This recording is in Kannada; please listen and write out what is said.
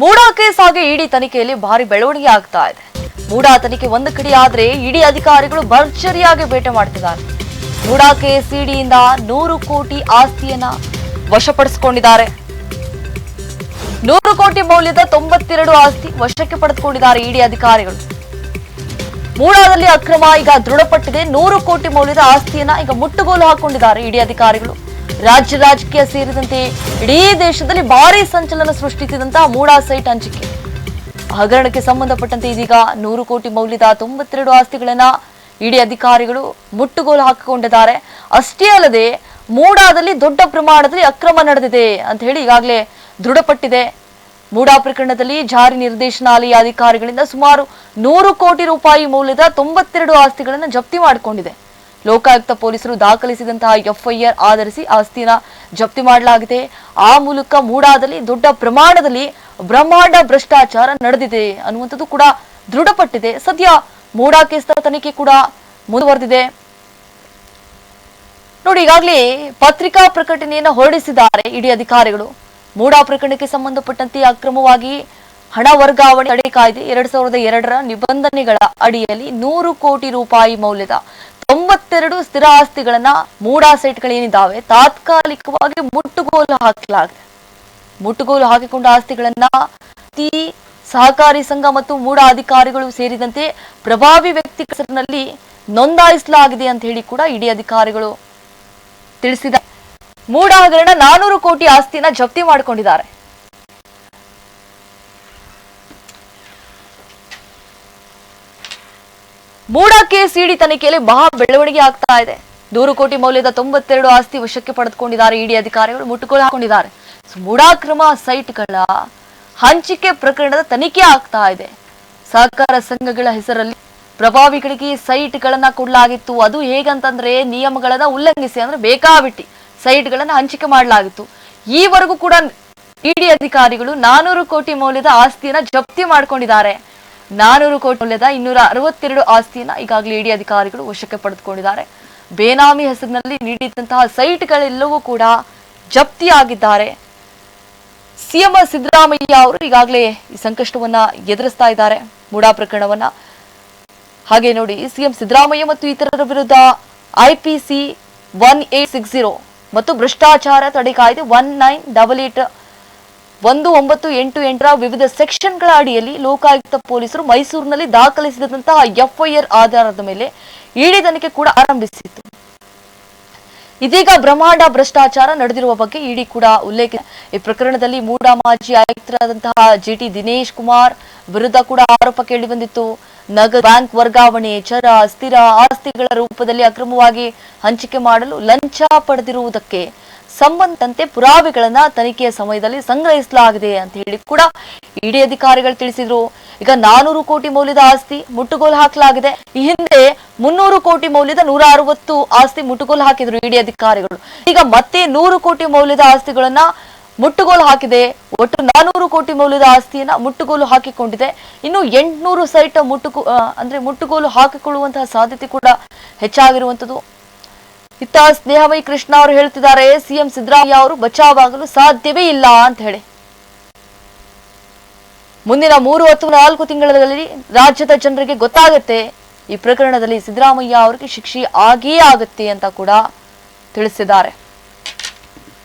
ಮೂಡಾ ಕೇಸ್ ಆಗಿ ಇಡಿ ತನಿಖೆಯಲ್ಲಿ ಭಾರಿ ಬೆಳವಣಿಗೆ ಆಗ್ತಾ ಇದೆ. ಮೂಡಾ ತನಿಖೆ ಒಂದು ಕಡೆ ಆದ್ರೆ ಇಡಿ ಅಧಿಕಾರಿಗಳು ಭರ್ಜರಿಯಾಗಿ ಬೇಟೆ ಮಾಡ್ತಿದ್ದಾರೆ. ಮೂಡಾ ಕೇಸ್ ಇಡಿಯಿಂದ ನೂರು ಕೋಟಿ ಆಸ್ತಿಯನ್ನ ವಶಪಡಿಸಿಕೊಂಡಿದ್ದಾರೆ. ನೂರು ಕೋಟಿ ಮೌಲ್ಯದ ತೊಂಬತ್ತೆರಡು ಆಸ್ತಿ ವಶಕ್ಕೆ ಪಡೆದುಕೊಂಡಿದ್ದಾರೆ ಇಡಿ ಅಧಿಕಾರಿಗಳು. ಮೂಡಾದಲ್ಲಿ ಅಕ್ರಮ ಈಗ ದೃಢಪಟ್ಟಿದೆ. ನೂರು ಕೋಟಿ ಮೌಲ್ಯದ ಆಸ್ತಿಯನ್ನ ಈಗ ಮುಟ್ಟುಗೋಲು ಹಾಕೊಂಡಿದ್ದಾರೆ ಇಡಿ ಅಧಿಕಾರಿಗಳು. ರಾಜ್ಯ ರಾಜಕೀಯ ಸೇರಿದಂತೆ ಇಡೀ ದೇಶದಲ್ಲಿ ಭಾರಿ ಸಂಚಲನ ಸೃಷ್ಟಿಸಿದಂತಹ ಮೂಡಾ ಸೈಟ್ ಹಂಚಿಕೆ ಹಗರಣಕ್ಕೆ ಸಂಬಂಧಪಟ್ಟಂತೆ ಇದೀಗ ನೂರು ಕೋಟಿ ಮೌಲ್ಯದ ತೊಂಬತ್ತೆರಡು ಆಸ್ತಿಗಳನ್ನ ಇಡೀ ಅಧಿಕಾರಿಗಳು ಮುಟ್ಟುಗೋಲು ಹಾಕಿಕೊಂಡಿದ್ದಾರೆ. ಅಷ್ಟೇ ಅಲ್ಲದೆ ಮೂಡಾದಲ್ಲಿ ದೊಡ್ಡ ಪ್ರಮಾಣದಲ್ಲಿ ಅಕ್ರಮ ನಡೆದಿದೆ ಅಂತ ಹೇಳಿ ಈಗಾಗಲೇ ದೃಢಪಟ್ಟಿದೆ. ಮೂಡಾ ಪ್ರಕರಣದಲ್ಲಿ ಜಾರಿ ನಿರ್ದೇಶನಾಲಯ ಅಧಿಕಾರಿಗಳಿಂದ ಸುಮಾರು ನೂರು ಕೋಟಿ ರೂಪಾಯಿ ಮೌಲ್ಯದ ತೊಂಬತ್ತೆರಡು ಆಸ್ತಿಗಳನ್ನು ಜಪ್ತಿ ಮಾಡಿಕೊಂಡಿದೆ. ಲೋಕಾಯುಕ್ತ ಪೊಲೀಸರು ದಾಖಲಿಸಿದಂತಹ ಎಫ್ಐಆರ್ ಆಧರಿಸಿ ಆಸ್ತಿನ ಜಪ್ತಿ ಮಾಡಲಾಗಿದೆ. ಆ ಮೂಲಕ ಮೂಡಾದಲ್ಲಿ ದೊಡ್ಡ ಪ್ರಮಾಣದಲ್ಲಿ ಬ್ರಹ್ಮಾಂಡ ಭ್ರಷ್ಟಾಚಾರ ನಡೆದಿದೆ ಅನ್ನುವಂಥದ್ದು ಕೂಡ ದೃಢಪಟ್ಟಿದೆ. ಸದ್ಯ ಮೂಡಾ ಕೇಸ್ ತನಿಖೆ ಕೂಡ ಮುಂದುವರೆದಿದೆ. ನೋಡಿ, ಈಗಾಗಲೇ ಪತ್ರಿಕಾ ಪ್ರಕಟಣೆಯನ್ನು ಹೊರಡಿಸಿದ್ದಾರೆ ಇಡಿ ಅಧಿಕಾರಿಗಳು. ಮೂಡಾ ಪ್ರಕರಣಕ್ಕೆ ಸಂಬಂಧಪಟ್ಟಂತೆ ಅಕ್ರಮವಾಗಿ ಹಣ ವರ್ಗಾವಣೆ ತಡೆ ಕಾಯ್ದೆ ಎರಡ್ ಸಾವಿರದ ಎರಡರ ನಿಬಂಧನೆಗಳ ಅಡಿಯಲ್ಲಿ ನೂರು ಕೋಟಿ ರೂಪಾಯಿ ಮೌಲ್ಯದ ತೊಂಬತ್ತೆರಡು ಸ್ಥಿರ ಆಸ್ತಿಗಳನ್ನ ಮೂಡಾ ಏನಿದಾವೆ, ತಾತ್ಕಾಲಿಕವಾಗಿ ಮುಟ್ಟುಗೋಲು ಹಾಕಲಾಗಿದೆ ಮುಟ್ಟುಗೋಲು ಹಾಕಿಕೊಂಡ ಆಸ್ತಿಗಳನ್ನ ತಿ ಸಹಕಾರಿ ಸಂಘ ಮತ್ತು ಮೂಡ ಅಧಿಕಾರಿಗಳು ಸೇರಿದಂತೆ ಪ್ರಭಾವಿ ವ್ಯಕ್ತಿ ಹೆಸರಿನಲ್ಲಿ ನೋಂದಾಯಿಸಲಾಗಿದೆ ಅಂತ ಹೇಳಿ ಕೂಡ ಇಡಿ ಅಧಿಕಾರಿಗಳು ತಿಳಿಸಿದ ಮೂಡ ಹಗರಣ ನಾನೂರು ಕೋಟಿ ಆಸ್ತಿನ ಜಪ್ತಿ ಮಾಡಿಕೊಂಡಿದ್ದಾರೆ. ಮೂಡ ಸಿಡಿ ತನಿಖೆಯಲ್ಲಿ ಮಹಾ ಬೆಳವಣಿಗೆ ಆಗ್ತಾ ಇದೆ. ನೂರು ಕೋಟಿ ಮೌಲ್ಯದ ತೊಂಬತ್ತೆರಡು ಆಸ್ತಿ ವಶಕ್ಕೆ ಪಡೆದುಕೊಂಡಿದ್ದಾರೆ ಇಡಿ ಅಧಿಕಾರಿಗಳು, ಮುಟ್ಟುಗೋಲು ಹಾಕೊಂಡಿದ್ದಾರೆ ಮೂಡಾಕ್ರಮ ಸೈಟ್ಗಳ ಹಂಚಿಕೆ ಪ್ರಕರಣದ ತನಿಖೆ ಆಗ್ತಾ ಇದೆ. ಸಹಕಾರ ಸಂಘಗಳ ಹೆಸರಲ್ಲಿ ಪ್ರಭಾವಿಗಳಿಗೆ ಸೈಟ್ಗಳನ್ನ ಕೊಡಲಾಗಿತ್ತು. ಅದು ಹೇಗಂತಂದ್ರೆ ನಿಯಮಗಳನ್ನ ಉಲ್ಲಂಘಿಸಿ ಅಂದ್ರೆ ಬೇಕಾಬಿಟ್ಟಿ ಸೈಟ್ಗಳನ್ನ ಹಂಚಿಕೆ ಮಾಡಲಾಗಿತ್ತು. ಈವರೆಗೂ ಕೂಡ ಇಡಿ ಅಧಿಕಾರಿಗಳು ನಾನೂರು ಕೋಟಿ ಮೌಲ್ಯದ ಆಸ್ತಿಯನ್ನ ಜಪ್ತಿ ಮಾಡ್ಕೊಂಡಿದ್ದಾರೆ. ನಾನೂರು ಕೋಟಿ ಮೌಲ್ಯದ ಇನ್ನೂರ ಅರವತ್ತೆರಡು ಆಸ್ತಿಯನ್ನ ಈಗಾಗಲೇ ಇಡಿ ಅಧಿಕಾರಿಗಳು ವಶಕ್ಕೆ ಪಡೆದುಕೊಂಡಿದ್ದಾರೆ. ಬೇನಾಮಿ ಹೆಸರಿನಲ್ಲಿ ನೀಡಿದಂತಹ ಸೈಟ್ಗಳೆಲ್ಲವೂ ಕೂಡ ಜಪ್ತಿಯಾಗಿದ್ದಾರೆ. ಸಿಎಂ ಸಿದ್ದರಾಮಯ್ಯ ಅವರು ಈಗಾಗಲೇ ಈ ಸಂಕಷ್ಟವನ್ನ ಎದುರಿಸ್ತಾ ಇದ್ದಾರೆ. ಮೂಡಾ ಪ್ರಕರಣವನ್ನ. ಹಾಗೆ ನೋಡಿ, ಸಿಎಂ ಸಿದ್ದರಾಮಯ್ಯ ಮತ್ತು ಇತರರ ವಿರುದ್ಧ IPC one eight six zero ಮತ್ತು ಭ್ರಷ್ಟಾಚಾರ ತಡೆ ಕಾಯ್ದೆ ಒನ್ ನೈನ್ ಡಬಲ್ ಏಟ್ ಒಂದು ಒಂಬತ್ತು ಎಂಟು ಎಂಟರ ವಿವಿಧ ಸೆಕ್ಷನ್ಗಳ ಅಡಿಯಲ್ಲಿ ಲೋಕಾಯುಕ್ತ ಪೊಲೀಸರು ಮೈಸೂರಿನಲ್ಲಿ ದಾಖಲಿಸಿದಂತಹ ಎಫ್ಐಆರ್ ಆಧಾರದ ಮೇಲೆ ಇಡಿ ತನಿಖೆ ಕೂಡ ಆರಂಭಿಸಿತ್ತು. ಇದೀಗ ಬ್ರಹ್ಮಾಂಡ ಭ್ರಷ್ಟಾಚಾರ ನಡೆದಿರುವ ಬಗ್ಗೆ ಇಡಿ ಕೂಡ ಉಲ್ಲೇಖ ಈ ಪ್ರಕರಣದಲ್ಲಿ ಮೂಡ ಮಾಜಿ ಆಯುಕ್ತರಾದಂತಹ ಜಿಟಿ ದಿನೇಶ್ ಕುಮಾರ್ ವಿರುದ್ಧ ಕೂಡ ಆರೋಪ ಕೇಳಿ ಬಂದಿತ್ತು. ನಗದು ಬ್ಯಾಂಕ್ ವರ್ಗಾವಣೆ, ಚರ, ಸ್ಥಿರ ಆಸ್ತಿಗಳ ರೂಪದಲ್ಲಿ ಅಕ್ರಮವಾಗಿ ಹಂಚಿಕೆ ಮಾಡಲು ಲಂಚ ಪಡೆದಿರುವುದಕ್ಕೆ ಸಂಬಂಧಂತೆ ಪುರಾವೆಗಳನ್ನ ತನಿಖೆಯ ಸಮಯದಲ್ಲಿ ಸಂಗ್ರಹಿಸಲಾಗಿದೆ ಅಂತ ಹೇಳಿ ಕೂಡ ಇಡಿ ಅಧಿಕಾರಿಗಳು ತಿಳಿಸಿದ್ರು. ಈಗ ನಾನೂರು ಕೋಟಿ ಮೌಲ್ಯದ ಆಸ್ತಿ ಮುಟ್ಟುಗೋಲು ಹಾಕಲಾಗಿದೆ. ಈ ಹಿಂದೆ ಮುನ್ನೂರು ಕೋಟಿ ಮೌಲ್ಯದ ನೂರ ಅರವತ್ತು ಆಸ್ತಿ ಮುಟ್ಟುಗೋಲು ಹಾಕಿದ್ರು ಇಡಿ ಅಧಿಕಾರಿಗಳು. ಈಗ ಮತ್ತೆ ನೂರು ಕೋಟಿ ಮೌಲ್ಯದ ಆಸ್ತಿಗಳನ್ನ ಮುಟ್ಟುಗೋಲು ಹಾಕಿದೆ. ಒಟ್ಟು ನಾನೂರು ಕೋಟಿ ಮೌಲ್ಯದ ಆಸ್ತಿಯನ್ನ ಮುಟ್ಟುಗೋಲು ಹಾಕಿಕೊಂಡಿದೆ. ಇನ್ನು ಎಂಟ್ನೂರು ಸೈಟ್ ಮುಟ್ಟುಗೋ ಅಂದ್ರೆ ಮುಟ್ಟುಗೋಲು ಹಾಕಿಕೊಳ್ಳುವಂತಹ ಸಾಧ್ಯತೆ ಕೂಡ ಹೆಚ್ಚಾಗಿರುವಂತದ್ದು ಇತ್ತ ಸ್ನೇಹಮಯಿ ಕೃಷ್ಣ ಅವರು ಹೇಳ್ತಿದ್ದಾರೆ, ಸಿಎಂ ಸಿದ್ದರಾಮಯ್ಯ ಅವರು ಬಚಾವಾಗಲು ಸಾಧ್ಯವೇ ಇಲ್ಲ ಅಂತ ಹೇಳಿ. ಮುಂದಿನ ಮೂರು ಅಥವಾ ನಾಲ್ಕು ತಿಂಗಳಲ್ಲಿ ರಾಜ್ಯದ ಜನರಿಗೆ ಗೊತ್ತಾಗುತ್ತೆ, ಈ ಪ್ರಕರಣದಲ್ಲಿ ಸಿದ್ದರಾಮಯ್ಯ ಅವರಿಗೆ ಶಿಕ್ಷೆ ಆಗಿಯೇ ಆಗುತ್ತೆ ಅಂತ ಕೂಡ ತಿಳಿಸಿದ್ದಾರೆ.